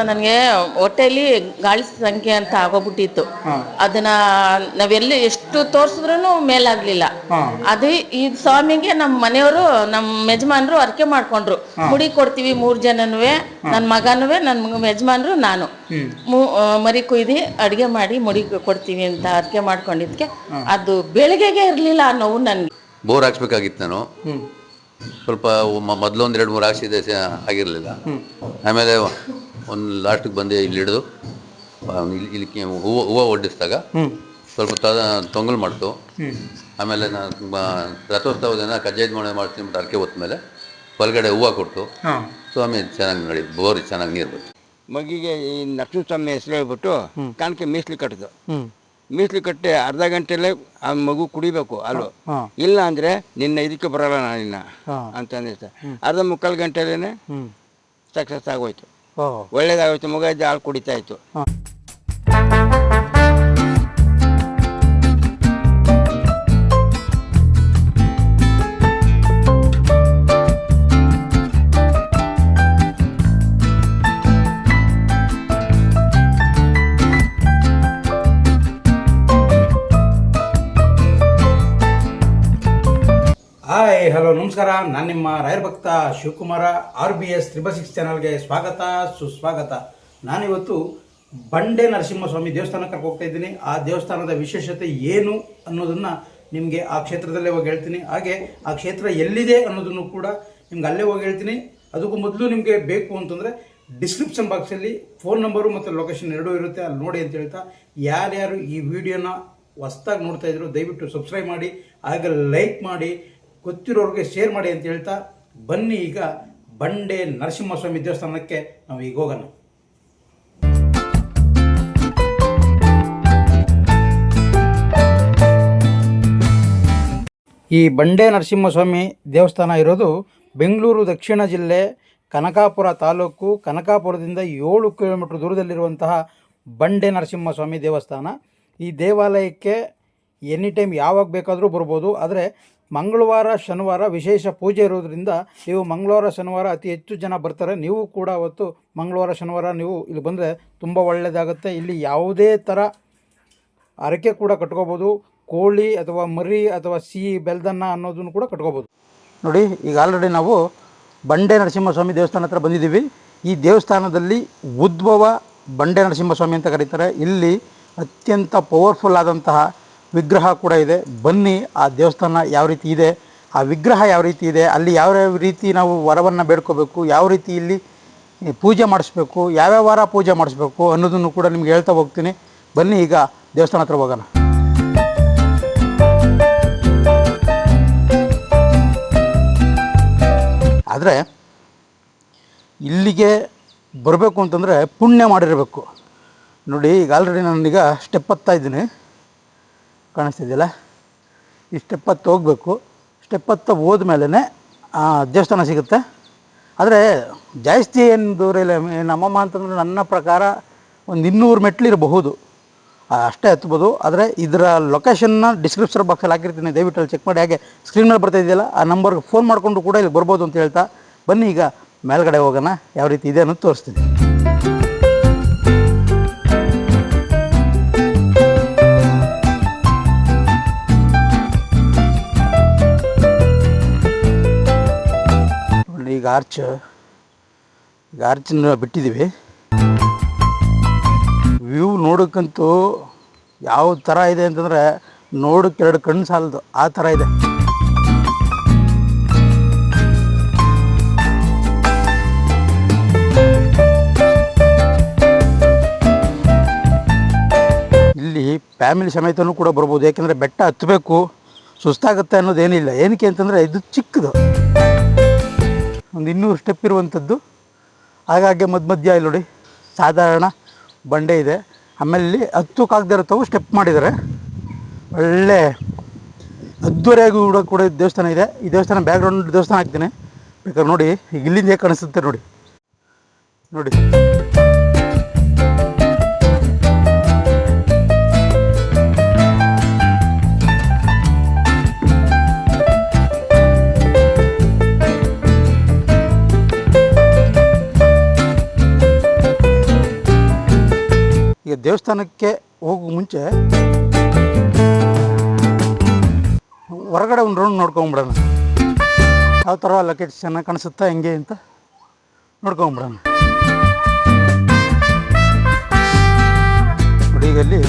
ನನಗೆ ಹೊಟ್ಟೆಯಲ್ಲಿ ಗಾಳಿ ಸಂಖ್ಯೆ ಅಂತ ಆಗೋಗ್ಬಿಟ್ಟಿತ್ತು. ಅದನ್ನ ನಾವೆಲ್ಲಿ ಎಷ್ಟು ತೋರ್ಸಿದ್ರು ಮೇಲಾಗ್ಲಿಲ್ಲ. ಅದು ಈ ಸ್ವಾಮಿಗೆ ನಮ್ಮ ಮನೆಯವರು ನಮ್ಮ ಯಜಮಾನ್ರು ಅರ್ಕೆ ಮಾಡ್ಕೊಂಡ್ರು. ಮುಡಿ ಕೊಡ್ತೀವಿ ಮೂರ್ ಜನನುವೆ ನನ್ನ ಮಗನುವೆ ನನ್ನ ಯಜಮಾನ್ರು ನಾನು. ಮರಿ ಕುಯ್ದಿ ಅಡಿಗೆ ಮಾಡಿ ಮುಡಿ ಕೊಡ್ತೀವಿ ಅಂತ ಅರ್ಕೆ ಮಾಡ್ಕೊಂಡಿದ್ಕೆ. ಅದು ಬೆಳಿಗ್ಗೆಗೆ ಇರ್ಲಿಲ್ಲ ಆ ನೋವು ನನ್ಗೆ. ಬೋರ್ ಹಾಕ್ಸ್ಬೇಕಾಗಿತ್ತು ನಾನು. ಸ್ವಲ್ಪ ಮೊದಲು ಒಂದು ಎರಡು ಮೂರು ಹಾಕ್ಸಿದೆ ಸ- ಆಗಿರಲಿಲ್ಲ. ಆಮೇಲೆ ಒಂದು ಲಾಸ್ಟಿಗೆ ಬಂದೆ ಇಲ್ಲಿ ಹಿಡಿದು ಇಲ್ಲಿ ಹೂವು ಹೂವು ಒಡ್ಡಿಸಿದಾಗ ಸ್ವಲ್ಪ ತ ತೊಂಗಲ್ ಮಾಡ್ತು. ಆಮೇಲೆ ನಾನು ರಥೋತ್ಸವ ದಿನ ಕಜ್ಜಾಯದ ಮಾಡಿ ಮಾಡ್ತೀನಿ ಬಿಟ್ಟು ಅರ್ಕೆ ಹೊತ್ತ ಮೇಲೆ ಹೊರಗಡೆ ಹೂವು ಕೊಟ್ಟು ಸ್ವಾಮಿ ಚೆನ್ನಾಗಿ ನಡಿ ಬೋರಿ ಚೆನ್ನಾಗಿ ನೀರು ಬಿಟ್ಟು ಮಗಿಗೆ ಈ ನಕ್ಷತ್ರ ಹೆಸರು ಹೇಳ್ಬಿಟ್ಟು ಕಾಣಿಕೆ ಮೀಸಲು ಕಟ್ಟಿದ್ದು ಮೀಸಲು ಕಟ್ಟೆ ಅರ್ಧ ಗಂಟೆಲೆ ಆ ಮಗು ಕುಡಿಬೇಕು ಹಾಲು ಇಲ್ಲ ಅಂದ್ರೆ ನಿನ್ನ ಇದಕ್ಕೆ ಬರಲ್ಲ ನಾನಿನ್ನ ಅಂತ ಅಂದಿರ್ತ ಅರ್ಧ ಮುಕ್ಕಾಲು ಗಂಟೆಲೇನೆ ಸಕ್ಸಸ್ ಆಗೋಯ್ತು. ಒಳ್ಳೇದಾಗೋಯ್ತು. ಮಗ ಇದ್ದ ಹಾಲು ಕುಡಿತಾ ಇತ್ತು. ನಮಸ್ಕಾರ, ನಾನು ನಿಮ್ಮ ರಾಯರ್ ಭಕ್ತ Shivakumara R B S triple six ಚಾನಲ್ಗೆ ಸ್ವಾಗತ, ಸುಸ್ವಾಗತ. ನಾನಿವತ್ತು ಬಂಡೆ ನರಸಿಂಹಸ್ವಾಮಿ ದೇವಸ್ಥಾನಕ್ಕೆ ಹೋಗ್ತಾ ಇದ್ದೀನಿ. ಆ ದೇವಸ್ಥಾನದ ವಿಶೇಷತೆ ಏನು ಅನ್ನೋದನ್ನು ನಿಮಗೆ ಆ ಕ್ಷೇತ್ರದಲ್ಲೇ ಹೋಗಿ ಹೇಳ್ತೀನಿ. ಹಾಗೆ ಆ ಕ್ಷೇತ್ರ ಎಲ್ಲಿದೆ ಅನ್ನೋದನ್ನು ಕೂಡ ನಿಮ್ಗೆ ಅಲ್ಲೇ ಹೋಗಿ ಹೇಳ್ತೀನಿ. ಅದಕ್ಕೂ ಮೊದಲು ನಿಮಗೆ ಬೇಕು ಅಂತಂದರೆ ಡಿಸ್ಕ್ರಿಪ್ಷನ್ ಬಾಕ್ಸಲ್ಲಿ ಫೋನ್ ನಂಬರು ಮತ್ತು ಲೊಕೇಶನ್ ಎರಡೂ ಇರುತ್ತೆ. ಅಲ್ಲಿ ನೋಡಿ ಅಂತ ಹೇಳ್ತಾ ಯಾರ್ಯಾರು ಈ ವಿಡಿಯೋನ ಹೊಸ್ದಾಗಿ ನೋಡ್ತಾ ಇದ್ರು ದಯವಿಟ್ಟು ಸಬ್ಸ್ಕ್ರೈಬ್ ಮಾಡಿ, ಹಾಗೆ ಲೈಕ್ ಮಾಡಿ ಗೊತ್ತಿರೋರಿಗೆ ಶೇರ್ ಮಾಡಿ ಅಂತ ಹೇಳ್ತಾ, ಬನ್ನಿ ಈಗ ಬಂಡೆ ನರಸಿಂಹಸ್ವಾಮಿ ದೇವಸ್ಥಾನಕ್ಕೆ ನಾವು ಈಗ ಹೋಗೋಣ. ಈ ಬಂಡೆ ನರಸಿಂಹಸ್ವಾಮಿ ದೇವಸ್ಥಾನ ಇರೋದು ಬೆಂಗಳೂರು ದಕ್ಷಿಣ ಜಿಲ್ಲೆ ಕನಕಾಪುರ ತಾಲೂಕು, ಕನಕಾಪುರದಿಂದ ಏಳು ಕಿಲೋಮೀಟರ್ ದೂರದಲ್ಲಿರುವಂತಹ ಬಂಡೆ ನರಸಿಂಹಸ್ವಾಮಿ ದೇವಸ್ಥಾನ. ಈ ದೇವಾಲಯಕ್ಕೆ ಎನಿ ಟೈಮ್ ಯಾವಾಗ ಬೇಕಾದರೂ ಬರ್ಬೋದು. ಆದರೆ ಮಂಗಳವಾರ, ಶನಿವಾರ ವಿಶೇಷ ಪೂಜೆ ಇರೋದ್ರಿಂದ ನೀವು ಮಂಗಳವಾರ, ಶನಿವಾರ ಅತಿ ಹೆಚ್ಚು ಜನ ಬರ್ತಾರೆ. ನೀವು ಕೂಡ ಅವತ್ತು ಮಂಗಳವಾರ, ಶನಿವಾರ ನೀವು ಇಲ್ಲಿ ಬಂದರೆ ತುಂಬ ಒಳ್ಳೆಯದಾಗುತ್ತೆ ಇಲ್ಲಿ ಯಾವುದೇ ಥರ ಹರಕೆ ಕೂಡ ಕಟ್ಕೋಬೋದು. ಕೋಳಿ ಅಥವಾ ಮರಿ ಅಥವಾ ಸಿಹಿ, ಬೆಲ್ದನ್ನ ಅನ್ನೋದನ್ನು ಕೂಡ ಕಟ್ಕೋಬೋದು. ನೋಡಿ, ಈಗ ಆಲ್ರೆಡಿ ನಾವು ಬಂಡೆ ನರಸಿಂಹಸ್ವಾಮಿ ದೇವಸ್ಥಾನ ಹತ್ರ ಬಂದಿದ್ದೀವಿ. ಈ ದೇವಸ್ಥಾನದಲ್ಲಿ ಉದ್ಭವ ಬಂಡೆ ನರಸಿಂಹಸ್ವಾಮಿ ಅಂತ ಕರೀತಾರೆ. ಇಲ್ಲಿ ಅತ್ಯಂತ ಪವರ್ಫುಲ್ ಆದಂತಹ ವಿಗ್ರಹ ಕೂಡ ಇದೆ. ಬನ್ನಿ, ಆ ದೇವಸ್ಥಾನ ಯಾವ ರೀತಿ ಇದೆ, ಆ ವಿಗ್ರಹ ಯಾವ ರೀತಿ ಇದೆ, ಅಲ್ಲಿ ಯಾವ ಯಾವ ರೀತಿ ನಾವು ವರವನ್ನು ಬೇಡ್ಕೋಬೇಕು, ಯಾವ ರೀತಿ ಇಲ್ಲಿ ಪೂಜೆ ಮಾಡಿಸ್ಬೇಕು ಯಾವ್ಯಾವ ವಾರ ಪೂಜೆ ಮಾಡಿಸ್ಬೇಕು ಅನ್ನೋದನ್ನು ಕೂಡ ನಿಮ್ಗೆ ಹೇಳ್ತಾ ಹೋಗ್ತೀನಿ. ಬನ್ನಿ ಈಗ ದೇವಸ್ಥಾನ ಹತ್ರ ಹೋಗೋಣ. ಆದರೆ ಇಲ್ಲಿಗೆ ಬರಬೇಕು ಅಂತಂದರೆ ಪುಣ್ಯ ಮಾಡಿರಬೇಕು. ನೋಡಿ, ಈಗ ಆಲ್ರೆಡಿ ನಾನೀಗ ಸ್ಟೆಪ್ ಹತ್ತಾ ಇದ್ದೀನಿ. ಕಾಣಿಸ್ತಿದೆಯಲ್ಲ? ಈ ಸ್ಟೆಪ್ ಹತ್ತು ಹೋಗಬೇಕು. ಸ್ಟೆಪ್ ಹತ್ತ ಹೋದ್ಮೇಲೆ ದೇವಸ್ಥಾನ ಸಿಗುತ್ತೆ. ಆದರೆ, ಜಾಸ್ತಿ ಏನು ದೂರ ಇಲ್ಲ. ನಮ್ಮಮ್ಮ ಅಂತಂದರೆ ನನ್ನ ಪ್ರಕಾರ ಒಂದು ಇನ್ನೂರು ಮೆಟ್ಲಿರಬಹುದು ಅಷ್ಟೇ ಹತ್ಬೋದು. ಆದರೆ, ಇದರ ಲೊಕೇಶನ್ನ ಡಿಸ್ಕ್ರಿಪ್ಷನ್ ಬಾಕ್ಸಲ್ಲಿ ಹಾಕಿರ್ತೀನಿ. ದಯವಿಟ್ಟು ಚೆಕ್ ಮಾಡಿ. ಹಾಗೆ ಸ್ಕ್ರೀನ್ ಮೇಲೆ ಬರ್ತಾ ಇದೆಯಲ್ಲ, ಆ ನಂಬರ್ಗೆ ಫೋನ್ ಮಾಡಿಕೊಂಡು ಕೂಡ ಇಲ್ಲಿ ಬರ್ಬೋದು ಅಂತ ಹೇಳ್ತಾ. ಬನ್ನಿ ಈಗ ಮೇಲ್ಗಡೆ ಹೋಗೋಣ. ಯಾವ ರೀತಿ ಇದೆ ಅನ್ನೋದು ತೋರಿಸ್ತೀನಿ. ಈಗ ಆರ್ಚ್ ಈಗ ಆರ್ಚನ್ನ ಬಿಟ್ಟಿದ್ದೀವಿ. ವ್ಯೂ ನೋಡೋಕ್ಕಂತೂ ಯಾವ ಥರ ಇದೆ ಅಂತಂದರೆ ನೋಡೋಕ್ಕೆ ಎರಡು ಕಣ್ಣು ಸಾಲದು, ಆ ಥರ ಇದೆ. ಇಲ್ಲಿ ಫ್ಯಾಮಿಲಿ ಸಮೇತನೂ ಕೂಡ ಬರ್ಬೋದು, ಯಾಕೆಂದರೆ ಬೆಟ್ಟ ಹತ್ತಬೇಕು ಸುಸ್ತಾಗುತ್ತೆ ಅನ್ನೋದೇನಿಲ್ಲ. ಏನಕ್ಕೆ ಅಂತಂದರೆ ಇದು ಚಿಕ್ಕದು. ಒಂದು ಇನ್ನೂರು ಸ್ಟೆಪ್ ಇರುವಂಥದ್ದು. ಹಾಗಾಗಿ ಮಧ್ಯ ಮಧ್ಯ ಇಲ್ಲಿ ನೋಡಿ, ಸಾಧಾರಣ ಬಂಡೆ ಇದೆ. ಆಮೇಲೆ ಇಲ್ಲಿ ಹತ್ತು ಇರುತ್ತವು ಸ್ಟೆಪ್ ಮಾಡಿದ್ದಾರೆ. ಒಳ್ಳೆ ಅದ್ದೂರಿಯಾಗಿ ಕೂಡ ಕೂಡ ದೇವಸ್ಥಾನ ಇದೆ. ಈ ದೇವಸ್ಥಾನ ಬ್ಯಾಕ್ಗ್ರೌಂಡ್ ದೇವಸ್ಥಾನ ಹಾಕ್ತೀನಿ. ಬೇಕಾದ್ರೆ ನೋಡಿ ಇಲ್ಲಿಂದ ಹೇಗೆ ಕಾಣಿಸುತ್ತೆ ನೋಡಿ. ನೋಡಿ. ಈಗ ದೇವಸ್ಥಾನಕ್ಕೆ ಹೋಗೋ ಮುಂಚೆ ಹೊರಗಡೆ ಒಂದು ರೌಂಡ್ ನೋಡ್ಕೊಂಬಿಡೋಣ. ಯಾವ ಥರ ಲೊಕೇಟ್ ಚೆನ್ನಾಗಿ ಕಾಣಿಸುತ್ತಾ ಹೆಂಗೆ ಅಂತ ನೋಡ್ಕೊಂಬಿಡೋಣ. ನೋಡಿ ಈಗ ಅಲ್ಲಿ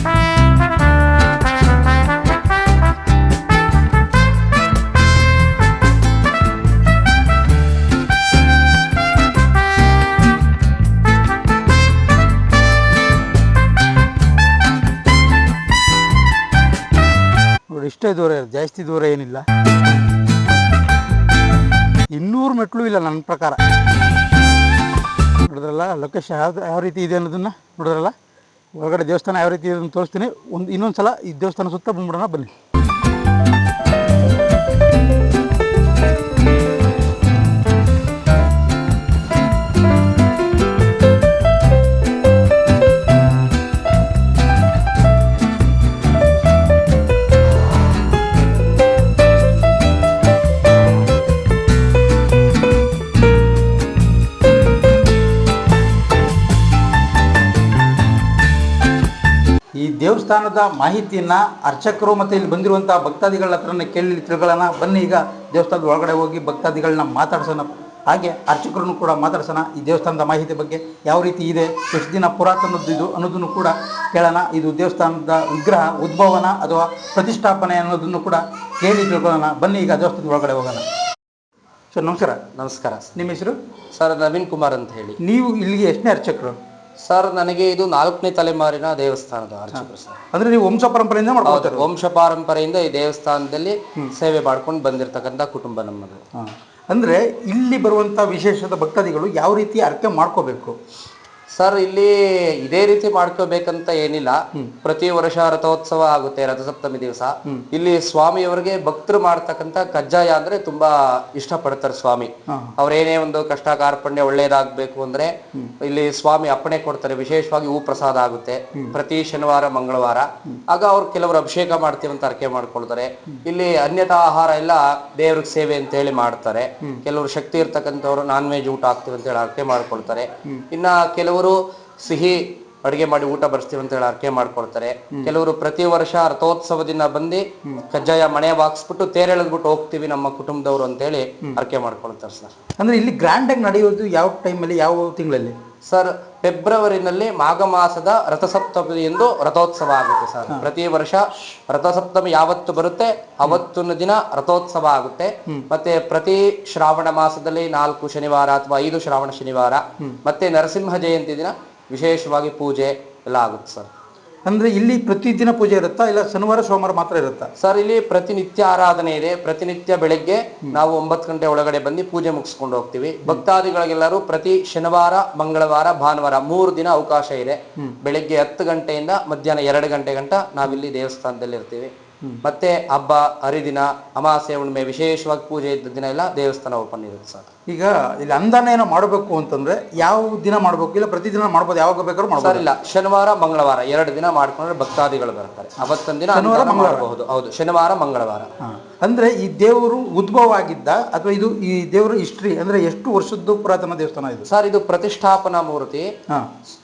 ಇಷ್ಟೇ ದೂರ ಇರೋದು, ಜಾಸ್ತಿ ದೂರ ಏನಿಲ್ಲ. ಇನ್ನೂರು ಮೆಟ್ಲು ಇಲ್ಲ ನನ್ನ ಪ್ರಕಾರ. ನೋಡಿದ್ರಲ್ಲ ಲೊಕೇಶನ್ ಯಾವ್ದು, ಯಾವ ರೀತಿ ಇದೆ ಅನ್ನೋದನ್ನ ನೋಡಿದ್ರಲ್ಲ? ಒಳಗಡೆ ದೇವಸ್ಥಾನ ಯಾವ ರೀತಿ ಇದೆ ಅಂತ ತೋರಿಸ್ತೀನಿ. ಒಂದು ಇನ್ನೊಂದು ಸಲ ಈ ದೇವಸ್ಥಾನ ಸುತ್ತ ಬಂದ್ಬಿಡೋಣ, ಬನ್ನಿ. ದೇವಸ್ಥಾನದ ಮಾಹಿತಿಯನ್ನ ಅರ್ಚಕರು ಮತ್ತೆ ಇಲ್ಲಿ ಬಂದಿರುವಂಥ ಭಕ್ತಾದಿಗಳ ಹತ್ರನೇ ಕೇಳಿ ತಿಳ್ಕೊಳ್ಳೋಣ. ಬನ್ನಿ ಈಗ ದೇವಸ್ಥಾನದ ಒಳಗಡೆ ಹೋಗಿ ಭಕ್ತಾದಿಗಳನ್ನ ಮಾತಾಡ್ಸೋಣ. ಹಾಗೆ ಅರ್ಚಕರನ್ನು ಕೂಡ ಮಾತಾಡ್ಸೋಣ ಈ ದೇವಸ್ಥಾನದ ಮಾಹಿತಿ ಬಗ್ಗೆ. ಯಾವ ರೀತಿ ಇದೆ? ಎಷ್ಟು ದಿನ ಪುರಾತನದ್ದು ಇದು ಅನ್ನೋದನ್ನು ಕೂಡ ಕೇಳೋಣ. ಇದು ದೇವಸ್ಥಾನದ ವಿಗ್ರಹ ಉದ್ಭವನ ಅಥವಾ ಪ್ರತಿಷ್ಠಾಪನೆ ಅನ್ನೋದನ್ನು ಕೂಡ ಕೇಳಿ ತಿಳ್ಕೊಳ್ಳೋಣ. ಬನ್ನಿ ಈಗ ದೇವಸ್ಥಾನದ ಒಳಗಡೆ ಹೋಗೋಣ. ಸರ್ ನಮಸ್ಕಾರ. ನಮಸ್ಕಾರ. ನಿಮ್ಮ ಹೆಸರು? ಸರ್ ನವೀನ್ ಕುಮಾರ್ ಅಂತ ಹೇಳಿ. ನೀವು ಇಲ್ಲಿಗೆ ಎಷ್ಟನೇ ಅರ್ಚಕರು? ಸರ್ ನನಗೆ ಇದು ನಾಲ್ಕನೇ ತಲೆಮಾರಿನ ದೇವಸ್ಥಾನದ ಅರ್ಚಕರು ಸರ್. ಅಂದರೆ ನೀವು ವಂಶ ಪರಂಪರೆಯಿಂದ ಮಾಡ್ಕೊಳ್ತಾರೆ? ವಂಶ ಪಾರಂಪರೆಯಿಂದ ಈ ದೇವಸ್ಥಾನದಲ್ಲಿ ಸೇವೆ ಮಾಡ್ಕೊಂಡು ಬಂದಿರತಕ್ಕಂಥ ಕುಟುಂಬ ನಮ್ಮದು. ಅಂದ್ರೆ ಅಂದರೆ ಇಲ್ಲಿ ಬರುವಂತ ವಿಶೇಷದ ಭಕ್ತಾದಿಗಳು ಯಾವ ರೀತಿ ಅರ್ಕೆ ಮಾಡ್ಕೋಬೇಕು? ಸರ್ ಇಲ್ಲಿ ಇದೇ ರೀತಿ ಮಾಡ್ಕೋಬೇಕಂತ ಏನಿಲ್ಲ. ಪ್ರತಿ ವರ್ಷ ರಥೋತ್ಸವ ಆಗುತ್ತೆ ರಥಸಪ್ತಮಿ ದಿವಸ. ಇಲ್ಲಿ ಸ್ವಾಮಿಯವರಿಗೆ ಭಕ್ತರು ಮಾಡ್ತಕ್ಕಂತ ಕಜ್ಜಾಯ ಅಂದ್ರೆ ತುಂಬಾ ಇಷ್ಟಪಡ್ತಾರೆ ಸ್ವಾಮಿ. ಅವ್ರೇನೇ ಒಂದು ಕಷ್ಟ ಕಾರ್ಪಣ್ಯ ಒಳ್ಳೇದಾಗ್ಬೇಕು ಅಂದ್ರೆ ಇಲ್ಲಿ ಸ್ವಾಮಿ ಅಪ್ಪಣೆ ಕೊಡ್ತಾರೆ ವಿಶೇಷವಾಗಿ ಹೂ ಪ್ರಸಾದ ಆಗುತ್ತೆ. ಪ್ರತಿ ಶನಿವಾರ ಮಂಗಳವಾರ. ಆಗ ಅವ್ರು ಕೆಲವರು ಅಭಿಷೇಕ ಮಾಡ್ತೀವಿ ಅಂತ ಅರ್ಕೆ ಮಾಡ್ಕೊಳ್ತಾರೆ. ಇಲ್ಲಿ ಅನ್ಯತಾ ಆಹಾರ ಎಲ್ಲ ದೇವ್ರಿಗೆ ಸೇವೆ ಅಂತ ಹೇಳಿ ಮಾಡ್ತಾರೆ. ಕೆಲವರು ಶಕ್ತಿ ಇರ್ತಕ್ಕಂಥವ್ರು ನಾನ್ ವೆಜ್ ಊಟ ಆಗ್ತೀವಿ ಅಂತ ಹೇಳಿ ಅರ್ಕೆ ಮಾಡ್ಕೊಳ್ತಾರೆ. ಇನ್ನ ಕೆಲವರು ಸಿಹಿ ಅಡುಗೆ ಮಾಡಿ ಊಟ ಬಡಿಸ್ತೀವಿ ಅಂತ ಹೇಳಿ ಅರ್ಕೆ ಮಾಡ್ಕೊಳ್ತಾರೆ. ಕೆಲವರು ಪ್ರತಿ ವರ್ಷ ರಥೋತ್ಸವ ದಿನ ಬಂದು ಕಜ್ಜಾಯ ಮನೆ ಬಾಕ್ಸ್ಬಿಟ್ಟು ತೇರೆಳೆದ್ಬಿಟ್ಟು ಹೋಗ್ತೀವಿ ನಮ್ಮ ಕುಟುಂಬದವರು ಅಂತ ಹೇಳಿ ಅರ್ಕೆ ಮಾಡ್ಕೊಳ್ತಾರೆ ಸರ್. ಅಂದ್ರೆ ಇಲ್ಲಿ ಗ್ರ್ಯಾಂಡಾಗಿ ನಡೆಯೋದು ಯಾವ ಟೈಮಲ್ಲಿ ಯಾವ ತಿಂಗಳಲ್ಲಿ? ಸರ್ ಫೆಬ್ರವರಿನಲ್ಲಿ ಮಾಘ ಮಾಸದ ರಥಸಪ್ತಮಿ ಎಂದು ರಥೋತ್ಸವ ಆಗುತ್ತೆ ಸರ್. ಪ್ರತಿ ವರ್ಷ ರಥಸಪ್ತಮಿ ಯಾವತ್ತು ಬರುತ್ತೆ? ಅವತ್ತಿನ ದಿನ ರಥೋತ್ಸವ ಆಗುತ್ತೆ. ಮತ್ತೆ ಪ್ರತಿ ಶ್ರಾವಣ ಮಾಸದಲ್ಲಿ ನಾಲ್ಕು ಶನಿವಾರ ಅಥವಾ ಐದು ಶ್ರಾವಣ ಶನಿವಾರ. ಮತ್ತೆ ನರಸಿಂಹ ಜಯಂತಿ ದಿನ ವಿಶೇಷವಾಗಿ ಪೂಜೆ ಎಲ್ಲ ಆಗುತ್ತೆ ಸರ್. ಅಂದರೆ ಇಲ್ಲಿ ಪ್ರತಿದಿನ ಪೂಜೆ ಇರುತ್ತಾ? ಇಲ್ಲ ಶನಿವಾರ ಸೋಮವಾರ ಮಾತ್ರ ಇರುತ್ತಾ? ಸರ್ ಇಲ್ಲಿ ಪ್ರತಿನಿತ್ಯ ಆರಾಧನೆ ಇದೆ. ಪ್ರತಿನಿತ್ಯ ಬೆಳಗ್ಗೆ ನಾವು ಒಂಬತ್ತು ಗಂಟೆ ಒಳಗಡೆ ಬಂದು ಪೂಜೆ ಮುಗಿಸ್ಕೊಂಡು ಹೋಗ್ತೀವಿ. ಭಕ್ತಾದಿಗಳಿಗೆಲ್ಲರೂ ಪ್ರತಿ ಶನಿವಾರ ಮಂಗಳವಾರ ಭಾನುವಾರ ಮೂರು ದಿನ ಅವಕಾಶ ಇದೆ. ಬೆಳಗ್ಗೆ ಹತ್ತು ಗಂಟೆಯಿಂದ ಮಧ್ಯಾಹ್ನ ಎರಡು ಗಂಟೆ ಗಂಟ ನಾವಿಲ್ಲಿ ದೇವಸ್ಥಾನದಲ್ಲಿ ಇರ್ತೀವಿ ಮತ್ತೆ ಹಬ್ಬ ಹರಿದಿನ ಅಮಾಸೆ ಹುಣ್ಣಿಮೆ ವಿಶೇಷವಾಗಿ ಪೂಜೆ ಇದ್ದ ದಿನ ಎಲ್ಲ ದೇವಸ್ಥಾನ ಓಪನ್ ಇರುತ್ತೆ ಸರ್. ಈಗ ಇಲ್ಲಿ ಅಂದಾನ ಏನೋ ಮಾಡಬೇಕು ಅಂತಂದ್ರೆ ಯಾವ ದಿನ ಮಾಡಬೇಕು? ಇಲ್ಲ ಪ್ರತಿದಿನ ಮಾಡ್ಬೋದು ಯಾವಾಗ ಬೇಕಾದ್ರೂ ಸರ್ ಮಾಡ್ಬೋದು. ಇಲ್ಲ. ಶನಿವಾರ ಮಂಗಳವಾರ ಎರಡು ದಿನ ಮಾಡ್ಕೊಂಡ್ರೆ ಭಕ್ತಾದಿಗಳು ಬರ್ತಾರೆ. ಅವತ್ತೊಂದು ದಿನ ಮಂಗಳವಾರ. ಮಾಡಬಹುದು ಹೌದು ಶನಿವಾರ ಮಂಗಳವಾರ. ಅಂದ್ರೆ ಈ ದೇವರು ಉದ್ಭವ ಆಗಿದ್ದ ಅಥವಾ ಇದು ಈ ದೇವರು ಹಿಸ್ಟ್ರಿ ಅಂದ್ರೆ ಎಷ್ಟು ವರ್ಷದ್ದು ಪುರಾತನ ದೇವಸ್ಥಾನ ಇದು? ಸರ್ ಇದು ಪ್ರತಿಷ್ಠಾಪನಾ ಮೂರ್ತಿ.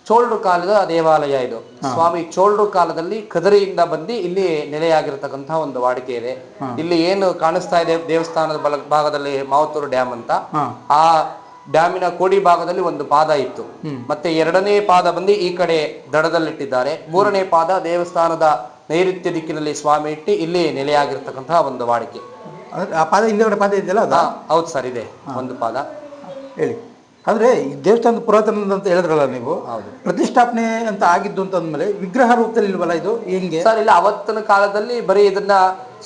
ಚೋಳರು ಕಾಲದ ದೇವಾಲಯ ಇದು. ಸ್ವಾಮಿ ಚೋಳರು ಕಾಲದಲ್ಲಿ ಕದರಿಯಿಂದ ಬಂದು ಇಲ್ಲಿ ನೆಲೆಯಾಗಿರ್ತಕ್ಕಂತಹ ಒಂದು ವಾಡಿಕೆ ಇದೆ. ಇಲ್ಲಿ ಏನು ಕಾಣಿಸ್ತಾ ಇದೆ ದೇವಸ್ಥಾನದ ಬಲ ಭಾಗದಲ್ಲಿ ಮಾವತೂರು ಡ್ಯಾಮ್ ಅಂತ. ಆ ಡ್ಯಾಮಿನ ಕೋಡಿ ಭಾಗದಲ್ಲಿ ಒಂದು ಪಾದ ಇತ್ತು. ಮತ್ತೆ ಎರಡನೇ ಪಾದ ಬಂದು ಈ ಕಡೆ ದಡದಲ್ಲಿಟ್ಟಿದ್ದಾರೆ. ಮೂರನೇ ಪಾದ ದೇವಸ್ಥಾನದ ನೈಋತ್ಯ ದಿಕ್ಕಿನಲ್ಲಿ ಸ್ವಾಮಿ ಇಟ್ಟು ಇಲ್ಲಿ ನೆಲೆಯಾಗಿರ್ತಕ್ಕಂತಹ ಒಂದು ವಾಡಿಕೆ. ಅಂದ್ರೆ ಆ ಪಾದ ಹಿಂದೆಗಡೆ ಪಾದ ಇದೆಯಲ್ಲ ಅದ? ಹೌದು ಸರ್ ಇದೆ. ಒಂದು ಪಾದ. ಹೇಳಿ. ಅಂದ್ರೆ ಈ ದೇವಸ್ಥಾನದ ಪುರಾತನ ಅಂತ ಹೇಳಿದ್ರಲ್ಲ ನೀವು? ಹೌದು. ಪ್ರತಿಷ್ಠಾಪನೆ ಅಂತ ಆಗಿದ್ದು ಅಂತ ಅಂದ್ಮೇಲೆ ವಿಗ್ರಹ ರೂಪದಲ್ಲಿ ಇಲ್ವಲ್ಲ ಇದು? ಹೆಂಗೆ? ಸರ್ ಇಲ್ಲ ಅವತ್ತಿನ ಕಾಲದಲ್ಲಿ ಬರೀ ಇದನ್ನ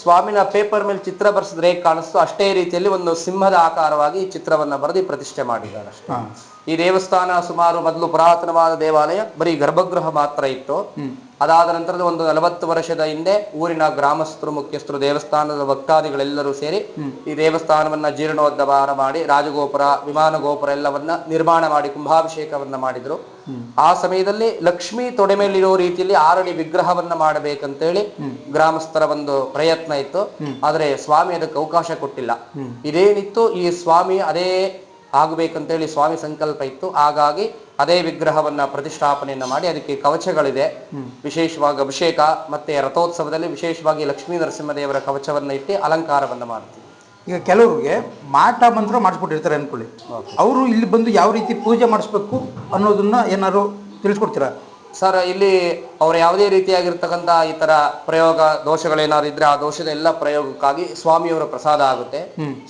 ಸ್ವಾಮಿನ ಪೇಪರ್ ಮೇಲೆ ಚಿತ್ರ ಬರ್ಸಿದ್ರೆ ಹೇಗೆ ಕಾಣಿಸ್ತು? ಅಷ್ಟೇ ರೀತಿಯಲ್ಲಿ ಒಂದು ಸಿಂಹದ ಆಕಾರವಾಗಿ ಚಿತ್ರವನ್ನ ಬರೆದು ಪ್ರತಿಷ್ಠೆ ಮಾಡಿದ್ದಾರೆ ಅಷ್ಟೇ. ಈ ದೇವಸ್ಥಾನ ಸುಮಾರು ಮೊದಲು ಪುರಾತನವಾದ ದೇವಾಲಯ ಬರೀ ಗರ್ಭಗೃಹ ಮಾತ್ರ ಇತ್ತು. ಅದಾದ ನಂತರದ ಒಂದು ನಲವತ್ತು ವರ್ಷದ ಹಿಂದೆ ಊರಿನ ಗ್ರಾಮಸ್ಥರು ಮುಖ್ಯಸ್ಥರು ದೇವಸ್ಥಾನದ ಭಕ್ತಾದಿಗಳೆಲ್ಲರೂ ಸೇರಿ ಈ ದೇವಸ್ಥಾನವನ್ನ ಜೀರ್ಣೋದ್ಧಾರ ಮಾಡಿ ರಾಜಗೋಪುರ ವಿಮಾನ ಗೋಪುರ ಎಲ್ಲವನ್ನ ನಿರ್ಮಾಣ ಮಾಡಿ ಕುಂಭಾಭಿಷೇಕವನ್ನ ಮಾಡಿದ್ರು. ಆ ಸಮಯದಲ್ಲಿ ಲಕ್ಷ್ಮಿ ತೊಡೆ ಮೇಲಿರೋ ರೀತಿಯಲ್ಲಿ ಆರಡಿ ವಿಗ್ರಹವನ್ನ ಮಾಡಬೇಕಂತೇಳಿ ಗ್ರಾಮಸ್ಥರ ಒಂದು ಪ್ರಯತ್ನ ಇತ್ತು. ಆದರೆ ಸ್ವಾಮಿ ಅದಕ್ಕೆ ಅವಕಾಶ ಕೊಟ್ಟಿಲ್ಲ. ಇದೇನಿತ್ತು ಈ ಸ್ವಾಮಿ ಅದೇ ಆಗ್ಬೇಕಂತೇಳಿ ಸ್ವಾಮಿ ಸಂಕಲ್ಪ ಇತ್ತು. ಹಾಗಾಗಿ ಅದೇ ವಿಗ್ರಹವನ್ನ ಪ್ರತಿಷ್ಠಾಪನೆಯನ್ನ ಮಾಡಿ ಅದಕ್ಕೆ ಕವಚಗಳಿದೆ. ವಿಶೇಷವಾಗಿ ಅಭಿಷೇಕ ಮತ್ತೆ ರಥೋತ್ಸವದಲ್ಲಿ ವಿಶೇಷವಾಗಿ ಲಕ್ಷ್ಮೀ ನರಸಿಂಹದೇವರ ಕವಚವನ್ನ ಇಟ್ಟು ಅಲಂಕಾರವನ್ನ ಮಾಡ್ತೀವಿ. ಈಗ ಕೆಲವರಿಗೆ ಮಾಟ ಮಂತ್ರ ಮಾಡಿಸ್ಬಿಟ್ಟಿರ್ತಾರೆ ಅನ್ಕೊಳ್ಳಿ. ಅವರು ಇಲ್ಲಿ ಬಂದು ಯಾವ ರೀತಿ ಪೂಜೆ ಮಾಡಿಸ್ಬೇಕು ಅನ್ನೋದನ್ನ ಏನಾದ್ರು ತಿಳಿಸ್ಕೊಡ್ತೀರಾ? ಸರ್ ಇಲ್ಲಿ ಅವರು ಯಾವುದೇ ರೀತಿಯಾಗಿರ್ತಕ್ಕಂಥ ಈ ತರ ಪ್ರಯೋಗ ದೋಷಗಳೇನಾದ್ರು ಇದ್ರೆ ಆ ದೋಷದ ಎಲ್ಲ ಪ್ರಯೋಗಕ್ಕಾಗಿ ಸ್ವಾಮಿಯವರ ಪ್ರಸಾದ ಆಗುತ್ತೆ.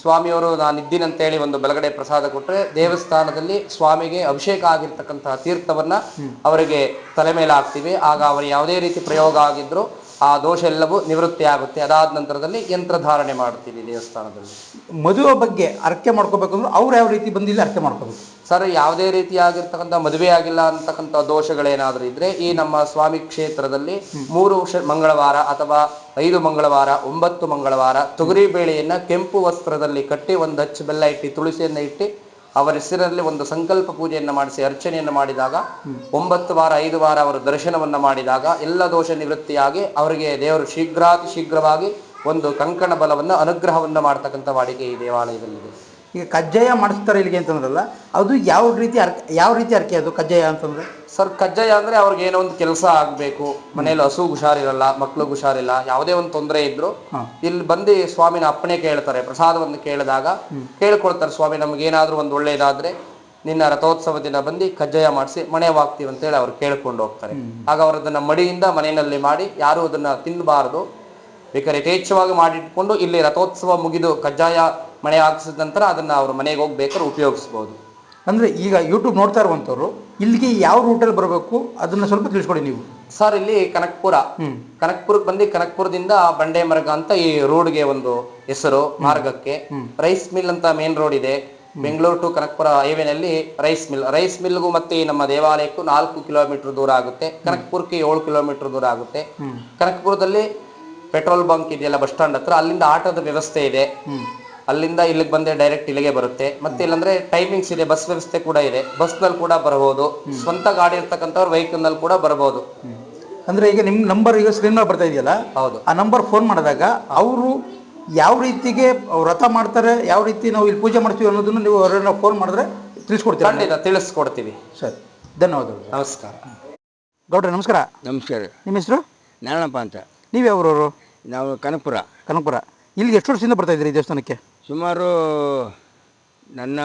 ಸ್ವಾಮಿಯವರು ನಾನು ಹೇಳಿ ಒಂದು ಬೆಳಗಡೆ ಪ್ರಸಾದ ಕೊಟ್ಟರೆ ದೇವಸ್ಥಾನದಲ್ಲಿ ಸ್ವಾಮಿಗೆ ಅಭಿಷೇಕ ಆಗಿರ್ತಕ್ಕಂತಹ ತೀರ್ಥವನ್ನ ಅವರಿಗೆ ತಲೆ ಮೇಲೆ ಹಾಕ್ತೀವಿ. ಆಗ ಅವರು ಯಾವುದೇ ರೀತಿ ಪ್ರಯೋಗ ಆಗಿದ್ರು ಆ ದೋಷ ಎಲ್ಲವೂ ನಿವೃತ್ತಿ ಆಗುತ್ತೆ. ಅದಾದ ನಂತರದಲ್ಲಿ ಯಂತ್ರಧಾರಣೆ ಮಾಡ್ತೀವಿ ದೇವಸ್ಥಾನದಲ್ಲಿ. ಮದುವೆ ಬಗ್ಗೆ ಅರ್ಕೆ ಮಾಡ್ಕೋಬೇಕು ಅಂದ್ರೆ ಅವ್ರು ಯಾವ ರೀತಿ ಬಂದಿಲ್ಲ ಅರ್ಕೆ ಮಾಡ್ಕೋಬೇಕು. ಸರ್ ಯಾವುದೇ ರೀತಿಯಾಗಿರ್ತಕ್ಕಂಥ ಮದುವೆ ಆಗಿಲ್ಲ ಅಂತಕ್ಕಂಥ ದೋಷಗಳೇನಾದ್ರೂ ಇದ್ರೆ ಈ ನಮ್ಮ ಸ್ವಾಮಿ ಕ್ಷೇತ್ರದಲ್ಲಿ ಮೂರು ಮಂಗಳವಾರ ಅಥವಾ ಐದು ಮಂಗಳವಾರ ಒಂಬತ್ತು ಮಂಗಳವಾರ ತೊಗರಿ ಬೇಳೆಯನ್ನ ಕೆಂಪು ವಸ್ತ್ರದಲ್ಲಿ ಕಟ್ಟಿ ಒಂದು ಹಚ್ಚು ಬೆಲ್ಲ ಇಟ್ಟು ತುಳಸಿಯನ್ನ ಇಟ್ಟು ಅವರ ಹೆಸರಲ್ಲಿ ಒಂದು ಸಂಕಲ್ಪ ಪೂಜೆಯನ್ನು ಮಾಡಿಸಿ, ಅರ್ಚನೆಯನ್ನು ಮಾಡಿದಾಗ, ಒಂಬತ್ತು ವಾರ, ಐದು ವಾರ ಅವರ ದರ್ಶನವನ್ನು ಮಾಡಿದಾಗ, ಎಲ್ಲ ದೋಷ ನಿವೃತ್ತಿಯಾಗಿ ಅವರಿಗೆ ದೇವರು ಶೀಘ್ರಾತಿ ಶೀಘ್ರವಾಗಿ ಒಂದು ಕಂಕಣ ಬಲವನ್ನು, ಅನುಗ್ರಹವನ್ನು ಮಾಡ್ತಕ್ಕಂಥ ವಾಡಿಕೆ ಈ ದೇವಾಲಯದಲ್ಲಿದೆ. ಈಗ ಕಜ್ಜಾಯ ಮಾಡಿಸ್ತಾರೆ ಇಲ್ಲಿಗೆ ಅಂತಂದ್ರಲ್ಲ ಅದು ಯಾವ ರೀತಿ ಅರ್ಕೆ ಯಾವ ರೀತಿ ಅರ್ಕೆ ಅದು ಕಜ್ಜಾಯ ಅಂತಂದ್ರೆ? ಸರ್ ಕಜ್ಜಾಯ ಅಂದ್ರೆ ಅವ್ರಿಗೆ ಏನೋ ಒಂದು ಕೆಲಸ ಆಗ್ಬೇಕು. ಮನೇಲಿ ಹಸು ಹುಷಾರಿರಲ್ಲ ಮಕ್ಳಿಗೆ ಹುಷಾರಿಲ್ಲ ಯಾವುದೇ ಒಂದು ತೊಂದರೆ ಇದ್ರು ಇಲ್ಲಿ ಬಂದು ಸ್ವಾಮಿನ ಅಪ್ಪಣೆ ಕೇಳ್ತಾರೆ. ಪ್ರಸಾದವನ್ನು ಕೇಳಿದಾಗ ಕೇಳ್ಕೊಳ್ತಾರೆ ಸ್ವಾಮಿ ನಮ್ಗೆ ಏನಾದ್ರೂ ಒಂದು ಒಳ್ಳೇದಾದ್ರೆ ನಿನ್ನ ರಥೋತ್ಸವ ದಿನ ಬಂದು ಕಜ್ಜಾಯ ಮಾಡಿಸಿ ಮನೆ ವಾಗ್ತೀವಿ ಅಂತೇಳಿ ಅವ್ರು ಕೇಳ್ಕೊಂಡು ಹೋಗ್ತಾರೆ. ಆಗ ಅವರು ಅದನ್ನ ಮಡಿಯಿಂದ ಮನೆಯಲ್ಲಿ ಮಾಡಿ ಯಾರು ಅದನ್ನ ತಿನ್ನಬಾರದು ಬೇಕಾದ್ರೆ ಯಥೇಚ್ಛವಾಗಿ ಮಾಡಿಟ್ಕೊಂಡು ಇಲ್ಲಿ ರಥೋತ್ಸವ ಮುಗಿದು ಕಜ್ಜಾಯ ಮನೆ ಹಾಕಿಸಿದ ನಂತರ ಅದನ್ನ ಅವ್ರ ಮನೆಗೆ ಹೋಗಿ ಬೇಕಾದ್ರೆ ಉಪಯೋಗಿಸ್ಬೋದು. ಅಂದ್ರೆ ಈಗ ಯೂಟ್ಯೂಬ್ ನೋಡ್ತಾ ಇರುವಂಥವ್ರು ಇಲ್ಲಿಗೆ ಯಾವ ರೂಟಲ್ಲಿ ಬರಬೇಕು? ಅದನ್ನ ಸ್ವಲ್ಪ ತಿಳಿಸ್ಕೊಡಿ ನೀವು. ಸರ್ ಇಲ್ಲಿ ಕನಕ್ಪುರ ಕನಕ್ಪುರಕ್ಕೆ ಬಂದು ಕನಕ್ಪುರದಿಂದ ಬಂಡೆ ಮರ್ಗ ಅಂತ ಈ ರೋಡ್ಗೆ ಒಂದು ಹೆಸರು ಮಾರ್ಗಕ್ಕೆ. ರೈಸ್ ಮಿಲ್ ಅಂತ ಮೇನ್ ರೋಡ್ ಇದೆ. ಬೆಂಗಳೂರು ಟು ಕನಕ್ಪುರ ಹೈವೇನಲ್ಲಿ ರೈಸ್ ಮಿಲ್ ರೈಸ್ ಮಿಲ್ಗೂ ಮತ್ತೆ ಈ ನಮ್ಮ ದೇವಾಲಯಕ್ಕೂ ನಾಲ್ಕು ಕಿಲೋಮೀಟರ್ ದೂರ ಆಗುತ್ತೆ. ಕನಕ್ಪುರಕ್ಕೆ ಏಳು ಕಿಲೋಮೀಟರ್ ದೂರ ಆಗುತ್ತೆ. ಕನಕ್ಪುರದಲ್ಲಿ ಪೆಟ್ರೋಲ್ ಬಂಕ್ ಇದೆಯಲ್ಲ ಬಸ್ ಸ್ಟಾಂಡ್ ಹತ್ರ ಅಲ್ಲಿಂದ ಆಟೋದ ವ್ಯವಸ್ಥೆ ಇದೆ. ಅಲ್ಲಿಂದ ಇಲ್ಲಿಗೆ ಬಂದೆ ಡೈರೆಕ್ಟ್ ಇಲ್ಲಿಗೆ ಬರುತ್ತೆ. ಮತ್ತೆ ಇಲ್ಲಂದ್ರೆ ಟೈಮಿಂಗ್ಸ್ ಇದೆ ಬಸ್ ವ್ಯವಸ್ಥೆ ಕೂಡ ಇದೆ. ಬಸ್ನಲ್ಲಿ ಕೂಡ ಬರಬಹುದು. ಸ್ವಂತ ಗಾಡಿ ಇರ್ತಕ್ಕಂಥವ್ರು ವೆಹಿಕಲ್ನಲ್ಲಿ ಕೂಡ ಬರಬಹುದು. ಅಂದ್ರೆ ಈಗ ನಿಮ್ಮ ನಂಬರ್ ಈಗ ಸ್ಕ್ರೀನ್ ಮೇಲೆ ಬರ್ತಾ ಇದೆಯಲ್ಲ? ಹೌದು. ಆ ನಂಬರ್ ಫೋನ್ ಮಾಡಿದಾಗ ಅವರು ಯಾವ ರೀತಿಗೆ ವ್ರತ ಮಾಡ್ತಾರೆ ಯಾವ ರೀತಿ ನಾವು ಇಲ್ಲಿ ಪೂಜೆ ಮಾಡ್ತೀವಿ ಅನ್ನೋದನ್ನು ನೀವು ಅವರನ್ನ ಫೋನ್ ಮಾಡಿದ್ರೆ ತಿಳಿಸ್ಕೊಡ್ತೀರಾ? ಖಂಡಿತ ತಿಳಿಸ್ಕೊಡ್ತೀವಿ. ಸರಿ. ಧನ್ಯವಾದಗಳು ನಮಸ್ಕಾರ. ಗೌಡ್ರೆ ನಮಸ್ಕಾರ. ನಮಸ್ಕಾರ. ನಿಮ್ಮ ಹೆಸರು? ನಾರಾಯಣಪ್ಪ ಅಂತ. ನೀವು ಯಾವ್ರವರು ನಾವು ಕನಕಪುರ. ಕನಕಪುರ. ಇಲ್ಲಿ ಎಷ್ಟು ವರ್ಷದಿಂದ ಬರ್ತಾ ಇದ್ದೀರಿ ಈ ದೇವಸ್ಥಾನಕ್ಕೆ? ಸುಮಾರು ನನ್ನ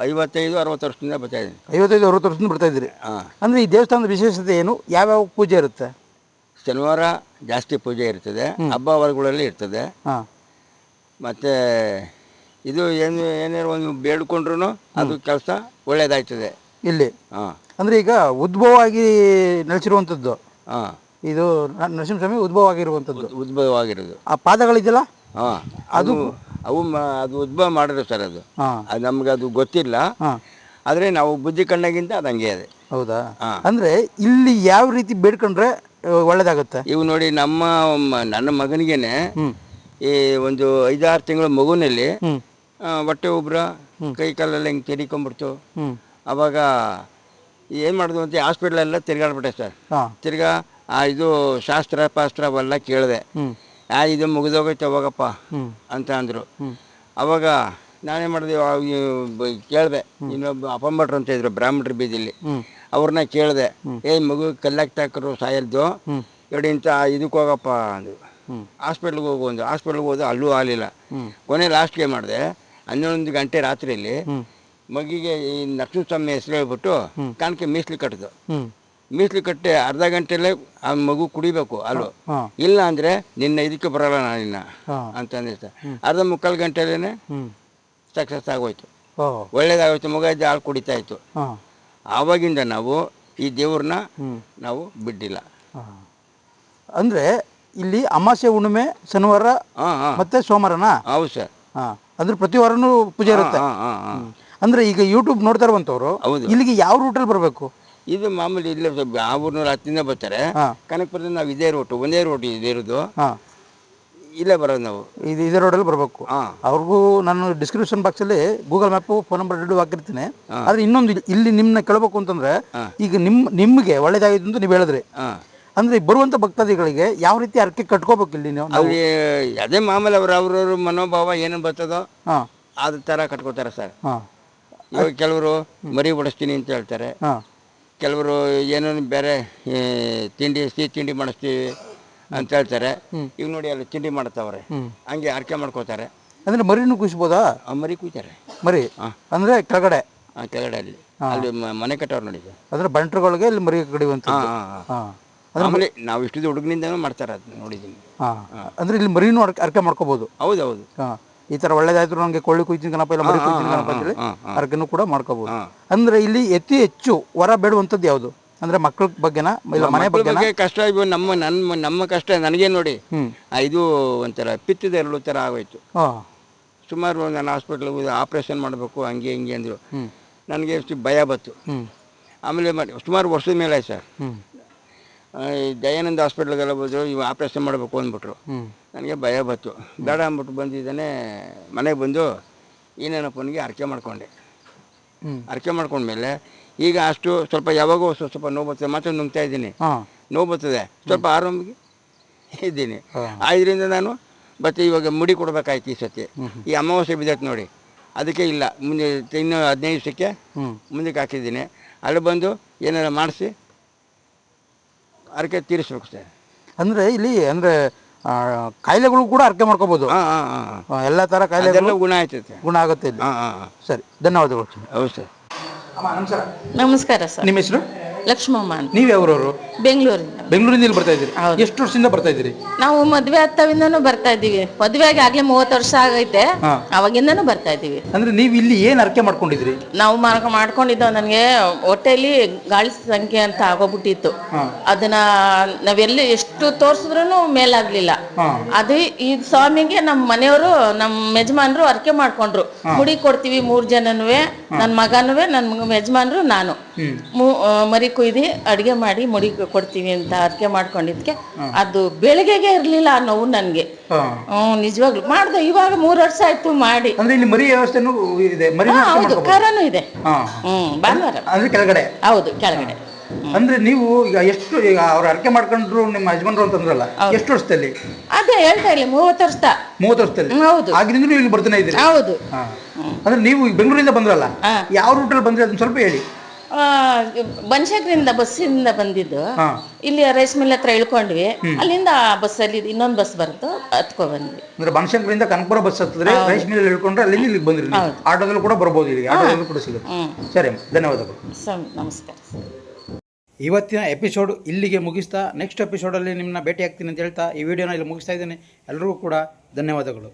ಐವತ್ತೈದು ಅರವತ್ತು ವರ್ಷದಿಂದ ಬರ್ತಾ ಇದ್ದೀನಿ. ಐವತ್ತೈದು ಅರವತ್ತು ವರ್ಷದಿಂದ ಬರ್ತಾ ಇದ್ದೀರಿ. ಹಾಂ. ಅಂದರೆ ಈ ದೇವಸ್ಥಾನದ ವಿಶೇಷತೆ ಏನು? ಯಾವ್ಯಾವ ಪೂಜೆ ಇರುತ್ತೆ? ಶನಿವಾರ ಜಾಸ್ತಿ ಪೂಜೆ ಇರ್ತದೆ. ಹಬ್ಬ ವರ್ಗಗಳಲ್ಲಿ ಇರ್ತದೆ. ಹಾಂ. ಮತ್ತು ಇದು ಏನು ಏನಾರು ಒಂದು ಬೇಡ್ಕೊಂಡ್ರು ಅದು ಕೆಲಸ ಒಳ್ಳೇದಾಯ್ತದೆ. ಇಲ್ಲಿ? ಹಾಂ. ಅಂದರೆ ಈಗ ಉದ್ಭವ ಆಗಿ ನೆಲೆಸಿರುವಂಥದ್ದು. ಹಾಂ. ಇದು ನರಸಿಂಹಸ್ವಾಮಿ ಉದ್ಭವ ಆಗಿರುವಂಥದ್ದು ಉದ್ಭವ ಆಗಿರೋದು ಆ ಪಾದಗಳಿದೆಯಲ್ಲ? ಹಾಂ ಅದು ಅವು ಮ- ಅದು ಉದ್ಭವ ಮಾಡಿದ್ರು ಸರ್ ಅದು. ಹಾಂ. ಅದು ನಮ್ಗೆ ಅದು ಗೊತ್ತಿಲ್ಲ ಆದರೆ ನಾವು ಬುದ್ಧಿ ಕಣ್ಣಾಗಿಂತ ಅದು ಹಂಗೆ ಇದೆ. ಹೌದಾ? ಹಾ. ಅಂದರೆ ಇಲ್ಲಿ ಯಾವ ರೀತಿ ಬೇಡ್ಕೊಂಡ್ರೆ ಆ, ಒಳ್ಳೇದಾಗುತ್ತೆ? ಇವು ನೋಡಿ ನಮ್ಮ ಮ- ನನ್ನ ಮಗನಿಗೇನೆ ಈ ಒಂದು ಐದಾರು ತಿಂಗಳ ಮಗುನಲ್ಲಿ ಆ, ಹೊಟ್ಟೆ ಉಬ್ರ ಕೈ ಕಾಲೆಲ್ಲ ಹಿಂಗೆ ತೆರಿಕೊಂಬಿಡ್ತು ಅವಾಗ ಏನು ಮಾಡಿದ್ವು ಅಂತ ಹಾಸ್ಪಿಟ್ಲೆಲ್ಲ ತಿರ್ಗಾಡ್ಬಿಟ್ಟೆ ಸರ್. ಹಾಂ. ತಿರ್ಗಾ ಆ ಇದು ಶಾಸ್ತ್ರ ಪಾಸ್ತ್ರ ಅವೆಲ್ಲ ಕೇಳಿದೆ. ಆ ಇದು ಮುಗಿದೋಗೈತೆ ಅವಾಗಪ್ಪ ಅಂತ ಅಂದರು. ಅವಾಗ ನಾನೇ ಮಾಡಿದೆ ಕೇಳಿದೆ ಇನ್ನೊಬ್ಬ ಅಪಂಬಟ್ರು ಅಂತ ಇದ್ರು ಬ್ರಾಹ್ಮಣರ ಬೀದಿಲಿ. ಅವ್ರನ್ನ ಕೇಳಿದೆ ಏ ಮಗು ಕಲ್ಲಾಕ್ ತಾಕರು ಸಾಯಲ್ದು. ಎರಡು ಇಂಥ ಇದಕ್ಕೆ ಹೋಗಪ್ಪ ಅಂದರು. ಹಾಸ್ಪಿಟ್ಲಿಗೆ ಹೋಗು ಒಂದು ಹಾಸ್ಪಿಟ್ಲಿಗೆ ಹೋದ ಅಲ್ಲೂ ಆಗಲಿಲ್ಲ ಕೊನೆ ಲಾಸ್ಟ್ಗೆ ಮಾಡಿದೆ ಹನ್ನೊಂದು ಗಂಟೆ ರಾತ್ರಿಯಲ್ಲಿ ಮಗಿಗೆ ಈ ನರಸಿಂಹಸ್ವಾಮಿ ಹೆಸರು ಹೇಳ್ಬಿಟ್ಟು ಕಾಣಿಕೆ ಮೀಸಲು ಕಟ್ಟಿದ್ದು ಹ್ಞೂ ಮೀಸಲು ಕಟ್ಟೆ ಅರ್ಧ ಗಂಟೆಲ್ಲೇ ಆ ಮಗು ಕುಡಿಬೇಕು ಅಲ್ಲೋ. ಇಲ್ಲ ಅಂದ್ರೆ ನಿನ್ನ ಇದಕ್ಕೆ ಬರಲ್ಲ ನಾನಿನ್ನ ಅಂತ ಅಂದಿರ್ತ ಅರ್ಧ ಮುಕ್ಕಾಲು ಗಂಟೆಲೇನೆ ಸಕ್ಸಸ್ ಆಗೋಯ್ತು. ಒಳ್ಳೇದಾಗೋಯ್ತು ಮಗ ಇದ್ದ ಹಾಲು ಕುಡಿತಾ ಇತ್ತು. ಆವಾಗಿಂದ ನಾವು ಈ ದೇವ್ರನ್ನ ನಾವು ಬಿಡ್ಡಿಲ್ಲ ಅಂದ್ರೆ ಇಲ್ಲಿ ಅಮಾಸೆ ಹುಣ್ಣಿಮೆ ಶನಿವಾರ ಮತ್ತೆ ಸೋಮವಾರನಾ? ಹೌದು ಸರ್. ಹಾಂ. ಅಂದ್ರೆ ಪ್ರತಿ ವಾರನೂ ಪೂಜೆ ಇರುತ್ತೆ. ಅಂದ್ರೆ ಈಗ ಯೂಟ್ಯೂಬ್ ನೋಡ್ತಾ ಇರುವಂತವ್ರು. ಇಲ್ಲಿಗೆ ಯಾವ ರೂಟಲ್ಲಿ ಬರಬೇಕು? ಇದು ಮಾಮೂಲಿ ಇಲ್ಲೇ ಆ ಊರ್ನೂರು ಹತ್ತಿಂದ ಬರ್ತಾರೆ. ಕನಕಪುರದಿಂದ ನಾವು ಇದೇ ರೋಟು ಒಂದೇ ರೋಟ್ ಇದೆ ಇರೋದು. ಹಾಂ. ಇಲ್ಲೇ ಬರೋದು ನಾವು. ಇದು ಇದೇ ರೋಡಲ್ಲಿ ಬರಬೇಕು. ಅವ್ರಿಗೂ ನಾನು ಡಿಸ್ಕ್ರಿಪ್ಷನ್ ಬಾಕ್ಸಲ್ಲಿ ಗೂಗಲ್ ಮ್ಯಾಪು ಫೋನ್ ನಂಬರ್ ಎರಡು ಹಾಕಿರ್ತೀನಿ. ಆದರೆ ಇನ್ನೊಂದು ಇಲ್ಲಿ- ನಿಮ್ಮನ್ನ ಕೇಳಬೇಕು ಅಂತಂದ್ರೆ ಈಗ ನಿಮ್ಮ ನಿಮಗೆ ಒಳ್ಳೇದಾಗಿದೆ ಅಂತ ನೀವು ಹೇಳಿದ್ರಿ. ಹಾಂ. ಅಂದ್ರೆ ಬರುವಂಥ ಭಕ್ತಾದಿಗಳಿಗೆ ಯಾವ ರೀತಿ ಅರ್ಕೆ ಕಟ್ಕೋಬೇಕು ಇಲ್ಲಿ ನೀವು? ಅವ್ರಿಗೆ ಅದೇ ಮಾಮೂಲಿ ಅವ್ರ ಅವ್ರವ್ರ ಮನೋಭಾವ ಏನು ಬರ್ತದೋ ಹಾಂ. ಅದ್ರ ಥರ ಕಟ್ಕೋತಾರೆ ಸರ್. ಹಾಂ. ಕೆಲವರು ಮರಿ ಬಡಿಸ್ತೀನಿ ಅಂತ ಹೇಳ್ತಾರೆ. ಹಾಂ. ಕೆಲವರು ಏನೇನು ಬೇರೆ ಈ, ತಿಂಡಿ ಸಿಹಿ ತಿಂಡಿ ಮಾಡಿಸ್ತೀವಿ ಅಂತ ಹೇಳ್ತಾರೆ. ಈಗ ನೋಡಿ ಅಲ್ಲಿ ತಿಂಡಿ ಮಾಡ್ತಾವ್ರೆ. ಹಂಗೆ ಅರ್ಕೆ ಮಾಡ್ಕೋತಾರೆ. ಅಂದ್ರೆ ಮರಿನೂ ಕುಯ್ಸ್ಬೋದಾ? ಆ ಮರಿ ಕುಯ್ತಾರೆ. ಮರಿ? ಅಂದ್ರೆ ಕೆಳಗಡೆ? ಆ ಕೆಳಗಡೆ ಅಲ್ಲಿ ಅಲ್ಲಿ ಮ- ಮನೆ ಕಟ್ಟವ್ರು ನೋಡಿ ಅಂದರೆ ಬಂಟ್ರುಗಳಿಗೆ ಇಲ್ಲಿ ಮರಿ ಕಡಿಯುವಂತ ಹಾ, ಹಾ, ಹಾಂ. ಆಮೇಲೆ ನಾವು ಇಷ್ಟು ಹುಡುಗನಿಂದನೂ ಮಾಡ್ತಾರೆ ಅದು ನೋಡಿದ್ದೀನಿ ಹಾಂ. ಅಂದರೆ ಇಲ್ಲಿ ಮರಿನೂ ಅರ್ಕೆ ಅರ್ಕೆ ಮಾಡ್ಕೋಬೋದು? ಹೌದು ಹೌದು. ಹಾಂ. ಈ ತರ ಒಳ್ಳೇದಾಯ್ತು ನನಗೆ ಕೊಳ್ಳಿ ಕುಯ್ತಿನ ಗಣಪ ಇಲ್ಲ ಮರಿ ಕುಯ್ತೀನಿ ಗಣಪ ಅಂತೇಳಿ ಹಾಂ ಕೂಡ ಮಾಡ್ಕೋಬಹುದು ಅಂದ್ರೆ ಇಲ್ಲಿ ಅತಿ ಹೆಚ್ಚು ವರ ಬೇಡುವಂತದ್ದು ಯಾವುದು? ಅಂದ್ರೆ ಮಕ್ಕಳ ಬಗ್ಗೆನ ಇಲ್ಲ ಮನೆ ಬಗ್ಗೆ ಕಷ್ಟ ಇವು ನಮ್ಮ ನನ್ನ ನಮ್ಮ ಕಷ್ಟ ನನಗೆ ನೋಡಿ. ಇದು ಒಂಥರ ಪಿತ್ತದ ಎರಡು ತರ ಆಗೋಯ್ತು. ಸುಮಾರು ನಾನು ಹಾಸ್ಪಿಟ್ಲಿಗೆ ಆಪರೇಷನ್ ಮಾಡಬೇಕು ಹಂಗೆ ಹಿಂಗೆ ಅಂದ್ರು. ನನಗೆ ಭಯ ಬತ್ತು ಆಮೇಲೆ ಮಾಡಿ ಸುಮಾರು ವರ್ಷದ ಮೇಲೆ ಆಯ್ತು ಸರ್ ಈ ದಯಾನಂದ ಹಾಸ್ಪಿಟ್ಲ್ಗೆಲ್ಲ ಬಂದರು ಇವು ಆಪ್ರೇಷನ್ ಮಾಡಬೇಕು ಅಂದ್ಬಿಟ್ರು. ನನಗೆ ಭಯ ಬತ್ತು ಬೇಡ ಅಂದ್ಬಿಟ್ಟು ಬಂದಿದ್ದಾನೆ ಮನೆಗೆ ಬಂದು ಏನೇನಪ್ಪನಿಗೆ ಅರ್ಕೆ ಮಾಡ್ಕೊಂಡೆ. ಅರ್ಕೆ ಮಾಡ್ಕೊಂಡ್ಮೇಲೆ ಈಗ ಅಷ್ಟು ಸ್ವಲ್ಪ ಯಾವಾಗೋ ಸ್ವಲ್ಪ ಸ್ವಲ್ಪ ನೋವು ಬರ್ತದೆ ಮಾತ್ರ ನುಂಗ್ತಾ ಇದ್ದೀನಿ. ನೋವು ಬರ್ತದೆ. ಸ್ವಲ್ಪ ಆರಾಮಿಗೆ ಇದ್ದೀನಿ. ಆದ್ದರಿಂದ ನಾನು ಮತ್ತೆ ಇವಾಗ ಮುಡಿ ಕೊಡ್ಬೇಕಾಯ್ತು ಈ ಸತಿ ಈ ಅಮಾವಾಸ್ಯೆ ಬಿದ್ದೈತೆ ನೋಡಿ. ಅದಕ್ಕೆ ಇಲ್ಲ. ಮುಂದೆ ಇನ್ನು ಹದಿನೈದು ದಿವಸಕ್ಕೆ ಮುಂದಕ್ಕೆ ಹಾಕಿದ್ದೀನಿ. ಅಲ್ಲಿ ಬಂದು ಏನಾರ ಮಾಡಿಸಿ ಅರಕೆ ತೀರಿಸ್ಬೇಕು ಸರ್ ಅಂದರೆ ಇಲ್ಲಿ ಅಂದರೆ ಕಾಯಿಲೆಗಳು ಕೂಡ ಅರ್ಕೆ ಮಾಡ್ಕೋಬೋದು. ಎಲ್ಲ ಥರ ಕಾಯಿಲೆ ಗುಣ ಆಯ್ತೈತೆ. ಗುಣ ಆಗುತ್ತೆ ಇಲ್ಲಿ. ಹಾಂ ಹಾಂ ಹಾಂ. ಸರಿ ಧನ್ಯವಾದಗಳು. ಹೌದು ಸರ್ ಅಮ್ಮ ನಮಸ್ಕಾರ. ನಮಸ್ಕಾರ ಸರ್. ನಿಮ್ಮ ಹೆಸರು? ಲಕ್ಷ್ಮಮ್ಮ ಅಂತ ನೀವು ಯಾವ್ರವರು? ಬೆಂಗಳೂರಿಂದ. ಬೆಂಗಳೂರಿಂದ ಇಲ್ಲಿ ಬರ್ತಾ ಇದ್ದೀರಿ? ಎಷ್ಟು ವರ್ಷದಿಂದ ಬರ್ತಾ ಇದ್ದೀರಿ? ನಾವು ಮದ್ವೆ ಹತ್ತವಿಂದನೂ ಬರ್ತಾ ಇದ್ದೀವಿ. ಮದ್ವೆ ಆಗಿ ಆಗ್ಲೇ ಮೂವತ್ತು ವರ್ಷ ಆಗೈತೆ. ಅವಾಗಿಂದನೂ ಬರ್ತಾ ಇದ್ದೀವಿ. ಅಂದ್ರೆ ನೀವು ಇಲ್ಲಿ ಏನ್ ಅರ್ಕೆ ಮಾಡ್ಕೊಂಡಿದ್ರಿ ನಾವು ಮಾರ್ಕ ಮಾಡ್ಕೊಂಡಿದ್ದೋ ನನಗೆ ಹೊಟ್ಟೆಲಿ ಗಾಳಿ ಸಂಖ್ಯೆ ಅಂತ ಆಗೋಗ್ಬಿಟ್ಟಿತ್ತು. ಅದನ್ನ ನಾವೆಲ್ಲಿ ಎಷ್ಟು ತೋರಿಸಿದ್ರು ಮೇಲಾಗ್ಲಿಲ್ಲ. ಅದು ಈ ಸ್ವಾಮಿಗೆ ನಮ್ಮ ಮನೆಯವರು ನಮ್ಮ ಯಜಮಾನ್ರು ಅರ್ಕೆ ಮಾಡ್ಕೊಂಡ್ರು. ಮುಡಿ ಕೊಡ್ತೀವಿ ಮೂರ್ ಜನನುವೆ ನನ್ನ ಮಗನುವೆ ನನ್ನ ಯಜಮಾನ್ರು ನಾನು. ಮೂ- ಆ, ಮರಿ ಕುಯ್ದು ಅಡುಗೆ ಮಾಡಿ ಮುಡಿ ಕೊಡ್ತೀವಿ ಅಂತ ಅಡುಗೆ ಮಾಡ್ಕೊಂಡಿದ್ಕೆ. ಅದು ಬೆಳಗ್ಗೆಗೆ ಇರಲಿಲ್ಲ ಆ ನೋವು ನನ್ಗೆ. ಹ್ಮ್ ನಿಜವಾಗ್ಲು ಮಾಡ್ದೆ ಇವಾಗ ಮೂರ್ ವರ್ಷ ಆಯ್ತು ಮಾಡಿ. ಅಂದ್ರೆ ಇಲ್ಲಿ ಮರಿ ವ್ಯವಸ್ಥೆನೂ ಇದೆ ಮರಿ ಹಾ, ಹೌದು ಕರನೂ ಇದೆ. ಹಾ. ಹ್ಮ್ ಭಾನುವಾರ. ಅಂದ್ರೆ ಕೆಳಗಡೆ. ಹೌದು ಕೆಳಗಡೆ. ಅಂದ್ರೆ ನೀವು ಈಗ ಎಷ್ಟು ಈಗ ಅವ್ರು ಅರ್ಕೆ ಮಾಡ್ಕೊಂಡ್ರು ನಿಮ್ಮ ಯಜಮಾನ್ರು ಅಂತಂದ್ರಲ್ಲ ಎಷ್ಟು ವರ್ಷದಲ್ಲಿ? ಅದೇ ಹೇಳ್ತಾ ಇಲ್ಲ ಮೂವತ್ತ ವರ್ಷ. ಮೂವತ್ತು ವರ್ಷದಲ್ಲಿ? ಹ್ಮ್, ಹೌದು. ಆಗಿನಿಂದ ನೀವು ಇಲ್ಲಿ ಬರ್ತಾನೆ ಇದ್ದೀರಿ. ಹೌದು. ಹಾ. ಅಂದ್ರೆ ನೀವು ಈಗ ಬೆಂಗಳೂರಿಂದ ಬಂದ್ರಲ್ಲ ಹಾ. ಯಾವ ರೂಟಲ್ಲಿ ಬಂದ್ರಿ ಅದನ್ನ ಸ್ವಲ್ಪ ಹೇಳಿ. ಆ, ಬನಶಂಕರಿಂದ ಬಸ್ಸಿಂದ ಬಂದಿದ್ದು. ಹಾ. ಇಲ್ಲಿ ರೈಸ್ ಮಿಲ್ ಹತ್ರ ಇಳ್ಕೊಂಡ್ವಿ. ಅಲ್ಲಿಂದ ಆ ಬಸ್ಸಲ್ಲಿ ಇನ್ನೊಂದು ಬಸ್ ಬರುತ್ತೆ ಹತ್ಕೊ ಬಂದ್ವಿ. ಅಂದ್ರೆ ಬನಶಂಕರಿಂದ ಕನಕಪುರ ಬಸ್ ಹತ್ತಿದ್ರೆ ರೈಸ್ ಮಿಲ್ ಇಳ್ಕೊಂಡ್ರೆ ಅಲ್ಲಿಂದ ಇಲ್ಲಿಗೆ ಬಂದ್ರಿ ನೀವು. ಆಟೋದಲ್ಲೂ ಕೂಡ ಬರ್ಬೋದು ಇಲ್ಲಿ ಆಟೋದಲ್ಲೂ ಕೂಡ ಸಿಗುತ್ತೆ. ಸರಿ ಅಮ್ಮ ಧನ್ಯವಾದಗಳು. ನಮಸ್ಕಾರ. ಇವತ್ತಿನ ಎಪಿಸೋಡ್ ಇಲ್ಲಿಗೆ ಮುಗಿಸ್ತಾ ನೆಕ್ಸ್ಟ್ ಎಪಿಸೋಡಲ್ಲಿ ನಿಮ್ಮನ್ನ ಭೇಟಿ ಆಗ್ತೀನಿ ಅಂತ ಹೇಳ್ತಾ ಈ ವಿಡಿಯೋನ ಇಲ್ಲಿ ಮುಗಿಸ್ತಾ ಇದ್ದೇನೆ. ಎಲ್ಲರಿಗೂ ಕೂಡ ಧನ್ಯವಾದಗಳು.